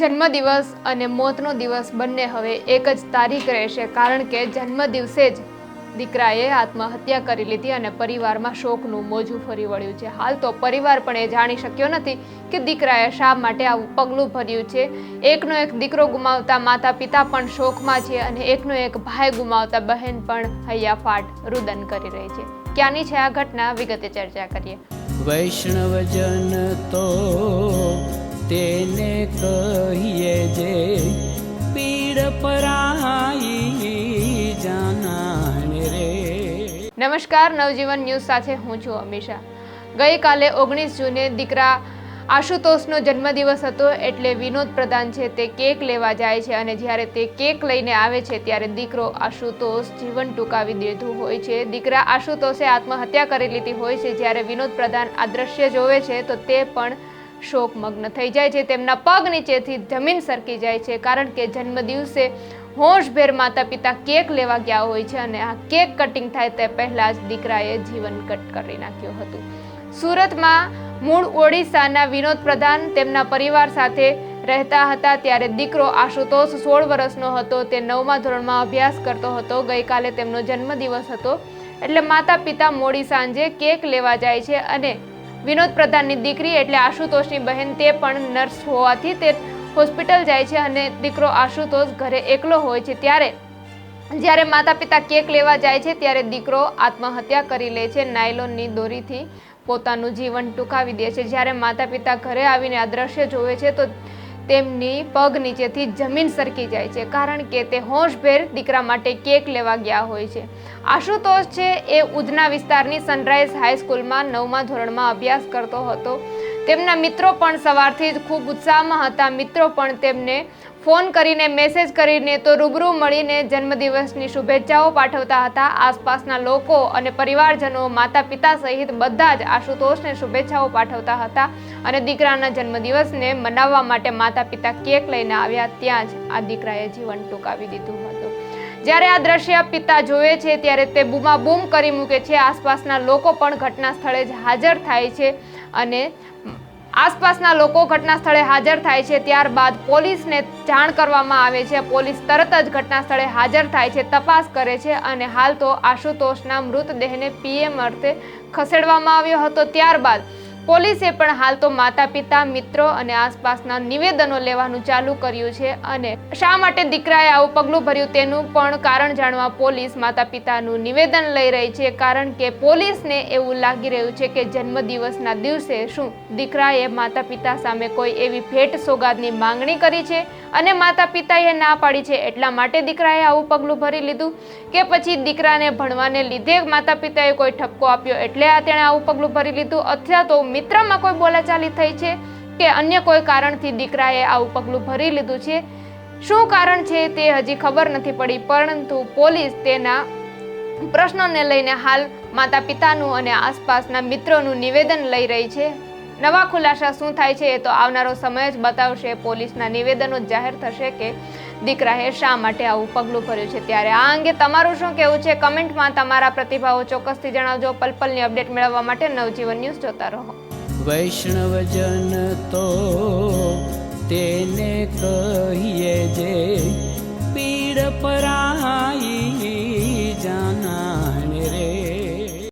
જન્મદિવસ અને મોતનો દિવસ બંને હવે એક જ તારીખ રહેશે, કારણ કે જન્મ દિવસે જ દીકરાએ આત્મહત્યા કરી લીધી અને પરિવારમાં શોકનું મોજું ફરી વળ્યું છે. હાલ તો પરિવાર પણ એ જાણી શક્યો નથી કે દીકરાએ શા માટે આવું પગલું ભર્યું છે. એકનો એક દીકરો ગુમાવતા માતા પિતા પણ શોકમાં છે અને એકનો એક ભાઈ ગુમાવતા બહેન પણ હૈયાફાટ રુદન કરી રહી છે. ક્યાંની છે આ ઘટના વિગતે ચર્ચા કરીએ. વૈષ્ણવજન તો તેને કહીએ જે પીડ પરાઈ જાનાને રે. નમસ્કાર, નવજીવન ન્યૂઝ સાથે હું છું અમીષા. ગઈકાલે ઓગણીસ જૂને દીકરા આશુતોષનો જન્મદિવસ હતો એટલે વિનોદ પ્રધાન છે તે કેક લેવા જાય છે અને જ્યારે તે કેક લઈને આવે છે ત્યારે દીકરો આશુતોષ જીવન ટૂંકાવી દીધું હોય છે. દીકરા આશુતોષે આત્મહત્યા કરી લીધી હોય છે. જ્યારે વિનોદ પ્રધાન આ દ્રશ્ય જોવે છે તો તે પણ શોકમગ્ન થઈ જાય છે. તેમના પગ નીચેથી જમીન સરકી જાય છે. કારણ કે જન્મદિવસે હોશભેર માતા પિતા કેક લેવા ગયા હોય છે અને આ કેક કટિંગ થાય તે પહેલાં જ દીકરાએ જીવન કટ કરી નાખ્યું હતું. સુરતમાં મૂળ ઓડિશાના વિનોદ પ્રધાન તેમના પરિવાર સાથે રહેતા હતા. ત્યારે દીકરો આશુતોષ સોળ વર્ષનો હતો. તે નવમા ધોરણમાં અભ્યાસ કરતો હતો. ગઈકાલે તેમનો જન્મદિવસ હતો. એટલે માતા પિતા મોડી સાંજે કેક લેવા જાય છે અને વિનોદ પ્રધાનની દીકરી એટલે આશુતોષની બહેન તે પણ નર્સ હોવાથી તે હોસ્પિટલ જાય છે અને દીકરો આશુતોષ ઘરે એકલો હોય છે. ત્યારે જ્યારે માતા પિતા કેક લેવા જાય છે ત્યારે દીકરો આત્મહત્યા કરી લે છે. નાયલોનની દોરીથી પોતાનું જીવન ટૂંકાવી દે છે. જ્યારે માતા પિતા ઘરે આવીને આ દ્રશ્ય જોવે છે તો તેમની પગ નીચેથી જમીન સરકી જાય છે, કારણ કે તે હોશભેર દીકરા માટે કેક લેવા ગયા હોય છે. આશુતોષ છે એ ઉધના વિસ્તારની સનરાઈઝ હાઈસ્કૂલમાં નવમા ધોરણમાં અભ્યાસ કરતો હતો. તેમના મિત્રો પણ સવારથી જ ખૂબ ઉત્સાહમાં હતા. મિત્રો પણ તેમને ફોન કરીને મેસેજ કરીને તો રૂબરૂ મળીને જન્મદિવસની શુભેચ્છાઓ પાઠવતા હતા. આસપાસના લોકો અને પરિવારજનો માતા પિતા સહિત બધા જ આશુતોષને શુભેચ્છાઓ પાઠવતા હતા. અને દીકરાના જન્મદિવસને મનાવવા માટે માતા પિતા કેક લઈને આવ્યા, ત્યાં જ આ દીકરાએ જીવન ટૂંકાવી દીધું હતું. જ્યારે આ દ્રશ્ય પિતા જોવે છે, ત્યારે તે બૂમાબૂમ કરી મૂકે છે. આસપાસના લોકો પણ ઘટના સ્થળે જ હાજર થાય છે અને આસપાસના લોકો ઘટના સ્થળે હાજર થાય છે. ત્યારબાદ પોલીસને જાણ કરવામાં આવે છે. પોલીસ તરત જ ઘટના સ્થળે હાજર થાય છે, તપાસ કરે છે અને હાલ તો આશુતોષના મૃતદેહને પીએમ અર્થે ખસેડવામાં આવ્યો હતો. ત્યારબાદ પોલીસે પણ હાલ તો માતા પિતા મિત્રો અને આસપાસના નિવેદનો લેવાનું ચાલુ કર્યું છે અને શા માટે દીકરાએ આવું પગલું ભર્યું તેનું પણ કારણ જાણવા પોલીસ માતા પિતાનું નિવેદન લઈ રહી છે. કારણ કે પોલીસને એવું લાગી રહ્યું છે કે જન્મદિવસના દિવસે શું દીકરાએ માતા પિતા સામે કોઈ એવી ભેટ સોગાદની માંગણી કરી છે અને માતા પિતાએ ના પાડી છે એટલા માટે દીકરાએ આવું પગલું ભરી લીધું કે પછી દીકરાને ભણવાને લીધે માતા પિતાએ કોઈ ઠપકો આપ્યો એટલે આ તેણે આવું પગલું ભરી લીધું. અથવા તો મિત્રમાં કોઈ બોલાચાલી થઈ છે કે અન્ય કોઈ કારણથી દીકરાએ આવું પગલું ભરી લીધું છે? શું કારણ છે તે હજી ખબર નથી પડી, પરંતુ પોલીસ તેના પ્રશ્નોને લઈને હાલ માતા પિતાનું અને આસપાસના મિત્રોનું નિવેદન લઈ રહી છે. નવા ખુલાસા શું થાય છે એ તો આવનારો સમય જ બતાવશે. પોલીસના નિવેદનો જાહેર થશે કે દીકરાએ શા માટે આવું પગલું ભર્યું છે ત્યારે આ અંગે તમારું શું કહેવું છે? કમેન્ટમાં તમારા પ્રતિભાવો ચોક્કસથી જણાવજો. પલપલની અપડેટ મેળવવા માટે નવજીવન ન્યૂઝ જોતા રહો. વૈષ્ણવજન તો તેને કહીએ જે પીડ પરાઈ જાના